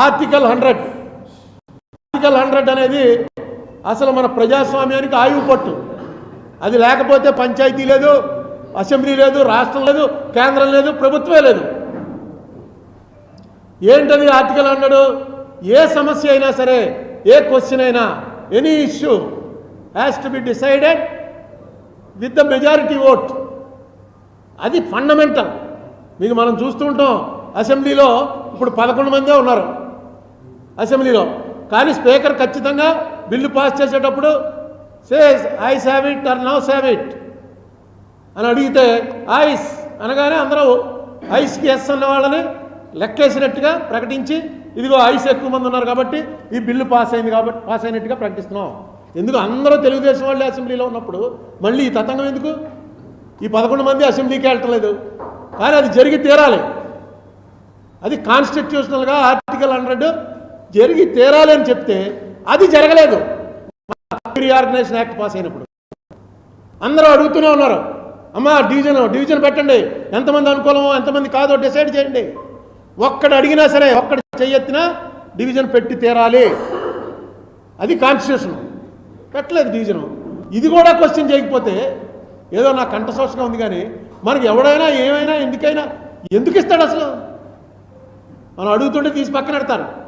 Article hundred. Article hundred అనేది అసలు మన ప్రజాస్వామ్యానికి ఆయువు పట్టు. అది లేకపోతే పంచాయతీ లేదు అసెంబ్లీ లేదు రాష్ట్రం లేదు కేంద్రం లేదు ప్రభుత్వమే లేదు. ఏంటది ఆర్టికల్ హండ్రెడ్? ఏ సమస్య అయినా సరే ఏ క్వశ్చన్ అయినా any issue has to be decided with the majority vote అది ఫండమెంటల్ మీకు మనం చూస్తూ ఉంటాం అసెంబ్లీలో ఇప్పుడు పదకొండు మందే ఉన్నారు. అసెంబ్లీలో. కానీ స్పీకర్ ఖచ్చితంగా బిల్లు పాస్ చేసేటప్పుడు says ayes have it or noes have it అని అడిగితే ఐస్ అనగానే అందరూ ఐస్కి ఎస్ అన్న వాళ్ళని లెక్కేసినట్టుగా ప్రకటించి ఇదిగో ఐస్ ఎక్కువ మంది ఉన్నారు కాబట్టి ఈ బిల్లు పాస్ అయింది కాబట్టి పాస్ అయినట్టుగా ప్రకటిస్తున్నాం. ఎందుకు అందరూ తెలుగుదేశం వాళ్ళు అసెంబ్లీలో ఉన్నప్పుడు మళ్ళీ ఈ తతంగం ఎందుకు? ఈ పదకొండు మంది అసెంబ్లీకి వెళ్ళట్లేదు కానీ అది జరిగి తీరాలి. అది కాన్స్టిట్యూషనల్గా ఆర్టికల్ హండ్రెడ్ జరిగి తీరాలి అని చెప్తే అది జరగలేదు. రీఆర్గనైజేషన్ యాక్ట్ పాస్ అయినప్పుడు. అందరూ అడుగుతూనే ఉన్నారు. అమ్మా డివిజన్ డివిజన్ పెట్టండి. ఎంతమంది అనుకూలమో ఎంతమంది కాదో డిసైడ్ చేయండి. ఒక్కడు అడిగినా సరే ఒక్కడు చెయ్యెత్తినా డివిజన్ పెట్టి తీరాలి. అది కాన్స్టిట్యూషన్. పెట్టలేదు డివిజన్. ఇది కూడా క్వశ్చన్ చేయకపోతే ఏదో నా కంఠశోషంగా ఉంది కానీ మనకి ఎవడైనా ఏమైనా ఎందుకైనా ఎందుకు ఇస్తాడు అసలు? మనం అడుగుతుంటే తీసి పక్కన పెడతారు.